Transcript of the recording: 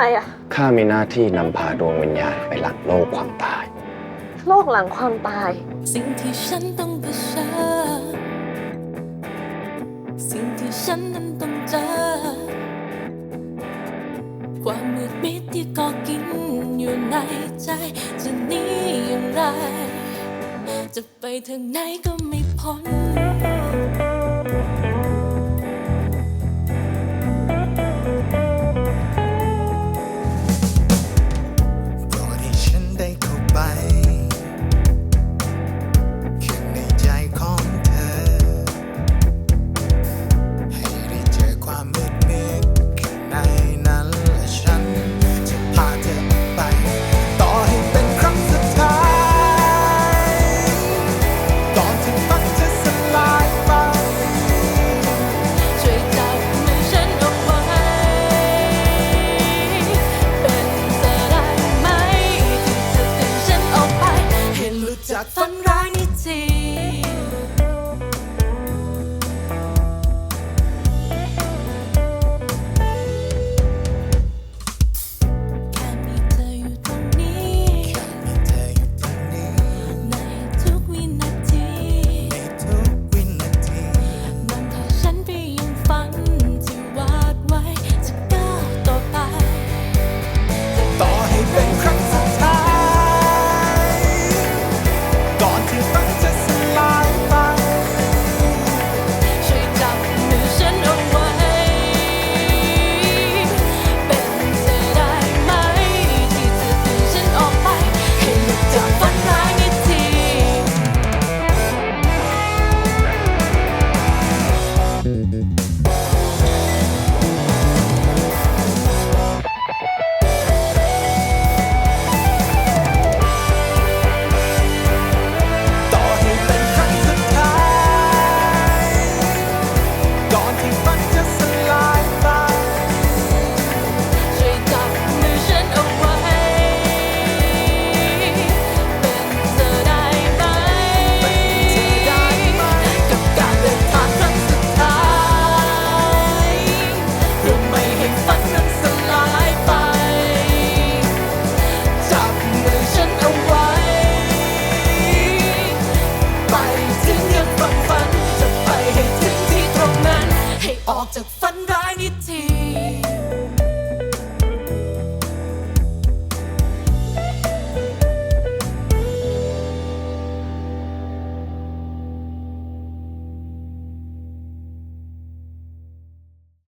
รอะข้ามีหน้าที่นำพาดวงวิญญาณไปหลังโลกความตาย โลกหลังความตาย สิ่งที่ฉันต้องเผชิญสิ่งที่ฉันนั้นต้องเจอ ความมืดมิดที่ก่อกินอยู่ในใจจะนีอย่างไร จะไปทางไหนก็ไม่พ้น จากฝันร้ายนิดที all to